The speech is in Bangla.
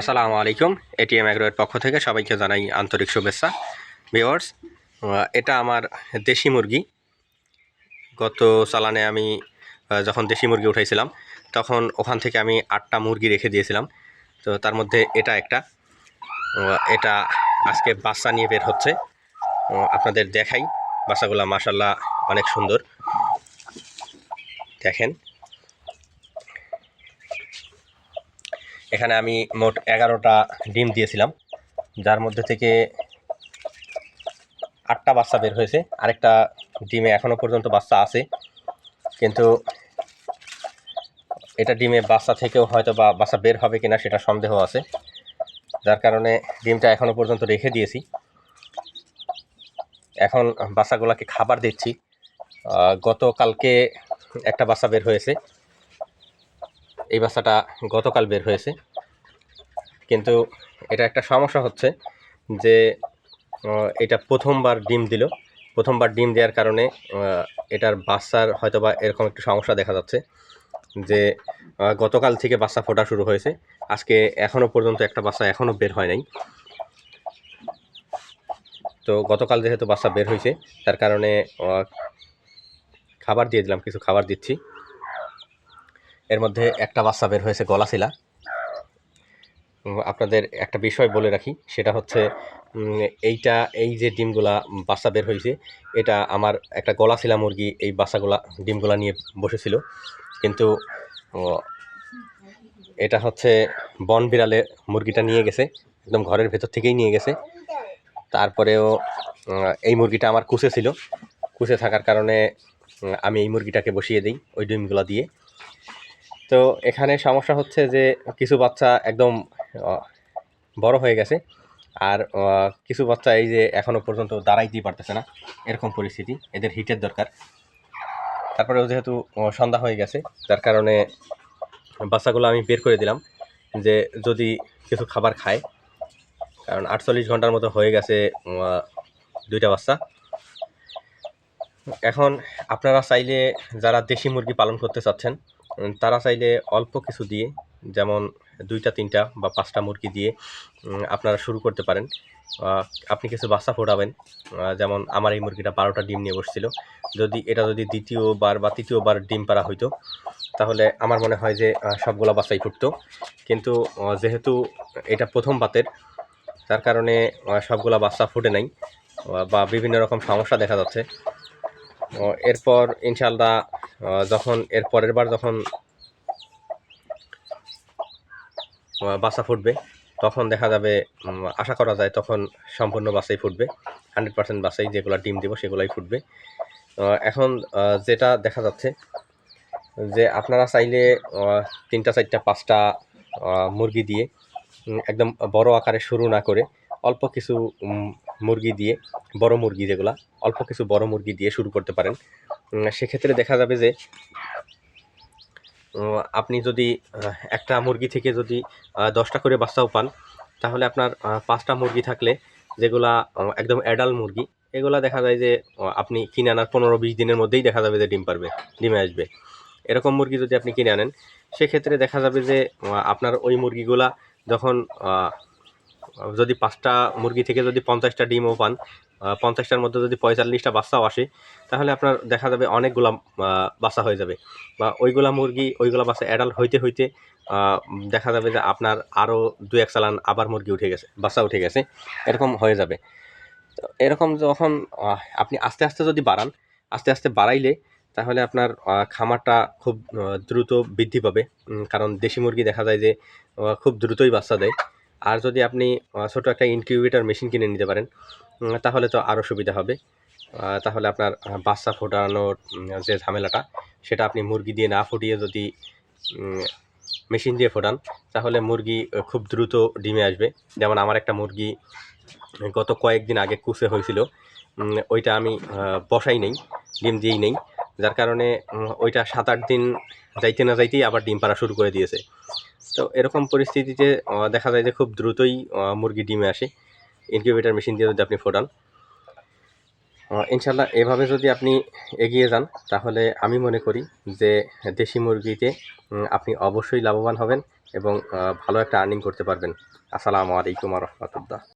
আসসালামু আলাইকুম এটিএম অ্যাগ্রোয়ের পক্ষ থেকে সবাইকে জানাই আন্তরিক শুভেচ্ছা। ভিওয়ার্স এটা আমার দেশি মুরগি। গত চালানে আমি যখন দেশি মুরগি উঠাইছিলাম, তখন ওখান থেকে আমি আটটা মুরগি রেখে দিয়েছিলাম। তো তার মধ্যে এটা একটা। এটা আজকে বাচ্চা নিয়ে বের হচ্ছে। আপনাদের দেখাই। বাচ্চাগুলো মাসাল্লাহ অনেক সুন্দর। দেখেন। এখানে আমি মোট এগারোটা ডিম দিয়েছিলাম, যার মধ্যে থেকে আটটা বাচ্চা বের হয়েছে। আরেকটা ডিমে এখনও পর্যন্ত বাচ্চা আছে, কিন্তু এটা ডিমে বাচ্চা থেকেও হয়তো বা বাচ্চা বের হবে কিনা সেটা সন্দেহ আছে। যার কারণে ডিমটা এখনও পর্যন্ত রেখে দিয়েছি। এখন বাচ্চাগুলোকে খাবার দিচ্ছি। গতকালকে একটা বাচ্চা বের হয়েছে। এই বাচ্চাটা গতকাল বের হয়েছে। কিন্তু এটা একটা সমস্যা হচ্ছে যে এটা প্রথমবার ডিম দিল। প্রথমবার ডিম দেওয়ার কারণে এটার বাচ্চার হয়তোবা এরকম একটু সমস্যা দেখা যাচ্ছে যে গতকাল থেকে বাচ্চা ফোটা শুরু হয়েছে। আজকে এখনও পর্যন্ত একটা বাচ্চা এখনও বের হয় নাই। তো গতকাল যেহেতু বাচ্চা বের হয়েছে, তার কারণে খাবার দিয়ে দিলাম, কিছু খাবার দিচ্ছি। এর মধ্যে একটা বাচ্চা বের হয়েছে, গলাশিলা। আপনাদের একটা বিষয় বলে রাখি, সেটা হচ্ছে এইটা, এই যে ডিমগুলা বাচ্চা বের হয়েছে, এটা আমার একটা গলাশিলা মুরগি, এই বাচ্চাগুলা ডিমগুলা নিয়ে বসেছিল। কিন্তু এটা হচ্ছে বন বিড়ালে মুরগিটা নিয়ে গেছে, একদম ঘরের ভেতর থেকেই নিয়ে গেছে। তারপরেও এই মুরগিটা আমার কুসে ছিল। কুসে থাকার কারণে আমি এই মুরগিটাকে বসিয়ে দিই, ওই ডিমগুলো দিয়ে। তো এখানে সমস্যা হচ্ছে যে কিছু বাচ্চা একদম বড় হয়ে গেছে। আর কিছু বাচ্চা এই যে এখনও পর্যন্ত দাঁড়াইতেই পারতেছে না, এরকম পরিস্থিতি। এদের হিটের দরকার। তারপরেও যেহেতু সন্ধ্যা হয়ে গেছে যার কারণে বাচ্চাগুলো আমি বের করে দিলাম যে যদি কিছু খাবার খায়। কারণ আটচল্লিশ ঘণ্টার মতো হয়ে গেছে দুইটা বাচ্চা। এখন আপনারা চাইলে যারা দেশি মুরগি পালন করতে চাচ্ছেন তারা চাইলে অল্প কিছু দিয়ে, যেমন দুইটা, তিনটা বা পাঁচটা মুরগি দিয়ে আপনারা শুরু করতে পারেন। আপনি কিছু বাচ্চা ফোটাবেন। যেমন আমার এই মুরগিটা বারোটা ডিম নিয়ে বসছিল। যদি এটা যদি দ্বিতীয়বার বা তৃতীয়বার ডিম পাড়া হইতো, তাহলে আমার মনে হয় যে সবগুলা বাচ্চাই ফুটতো। কিন্তু যেহেতু এটা প্রথম বাতের তার কারণে সবগুলা বাচ্চা ফুটে নাই বা বিভিন্ন রকম সমস্যা দেখা যাচ্ছে। এরপর ইনশাল্লাহ যখন এর পরের বার যখন বাচ্চা ফুটবে, তখন দেখা যাবে আশা করা যায় তখন সম্পূর্ণ বাচ্চাই ফুটবে। হান্ড্রেড পার্সেন্ট বাচ্চাই যেগুলো ডিম দিব সেগুলাই ফুটবে। এখন যেটা দেখা যাচ্ছে, যে আপনারা চাইলে তিনটা, চারটা, পাঁচটা মুরগি দিয়ে একদম বড় আকারে শুরু না করে অল্প কিছু মুরগি দিয়ে, বড় মুরগি যেগুলা, অল্প কিছু বড় মুরগি দিয়ে শুরু করতে পারেন। সেক্ষেত্রে দেখা যাবে যে আপনি যদি একটা মুরগি থেকে যদি দশটা করে বাচ্চাও পান, তাহলে আপনার পাঁচটা মুরগি থাকলে যেগুলা একদম অ্যাডাল্ট মুরগি, এগুলা দেখা যায় যে, আপনি কিনে আনার পনেরো বিশ দিনের মধ্যেই দেখা যাবে যে ডিম পারবে, ডিমে আসবে। এরকম মুরগি যদি আপনি কিনে আনেন, সেক্ষেত্রে দেখা যাবে যে আপনার ওই মুরগিগুলা যখন যদি পাঁচটা মুরগি থেকে যদি পঞ্চাশটা ডিমও পান পঞ্চাশটার মধ্যে যদি পঁয়তাল্লিশটা বাচ্চাও আসে, তাহলে আপনার দেখা যাবে অনেকগুলা বাচ্চা হয়ে যাবে। বা ওইগুলা মুরগি, ওইগুলা বাচ্চা অ্যাডাল্ট হইতে হইতে দেখা যাবে যে আপনার আরও দু এক চালান আবার মুরগি উঠে গেছে, বাচ্চা উঠে গেছে, এরকম হয়ে যাবে। এরকম যখন আপনি আস্তে আস্তে যদি বাড়ান, আস্তে আস্তে বাড়াইলে তাহলে আপনার খামারটা খুব দ্রুত বৃদ্ধি পাবে। কারণ দেশি মুরগি দেখা যায় যে খুব দ্রুতই বাচ্চা দেয়। আর যদি আপনি ছোটো একটা ইনকিউবেটর মেশিন কিনে নিতে পারেন তাহলে তো আরও সুবিধা হবে। তাহলে আপনার বাচ্চা ফোটানোর যে ঝামেলাটা, সেটা আপনি মুরগি দিয়ে না ফুটিয়ে যদি মেশিন দিয়ে ফোটান, তাহলে মুরগি খুব দ্রুত ডিমে আসবে। যেমন আমার একটা মুরগি, গত কয়েকদিন আগে কুসে হয়েছিল ওইটা আমি বসাই নেই, ডিম দিয়েই নেই। যার কারণে ওইটা সাত আট দিন যাইতে না যাইতেই আবার ডিম পাড়া শুরু করে দিয়েছে। তো এরকম পরিস্থিতিতে দেখা যায় যে খুব দ্রুতই মুরগি ডিমে আসে। ইনকিউবেটার মেশিন দিয়ে যদি আপনি ফোটান। ইনশাল্লাহ এভাবে যদি আপনি এগিয়ে যান, তাহলে আমি মনে করি যে দেশি মুরগিতে আপনি অবশ্যই লাভবান হবেন এবং ভালো একটা আর্নিং করতে পারবেন। আসসালামু আলাইকুম রহমতুল্লাহ।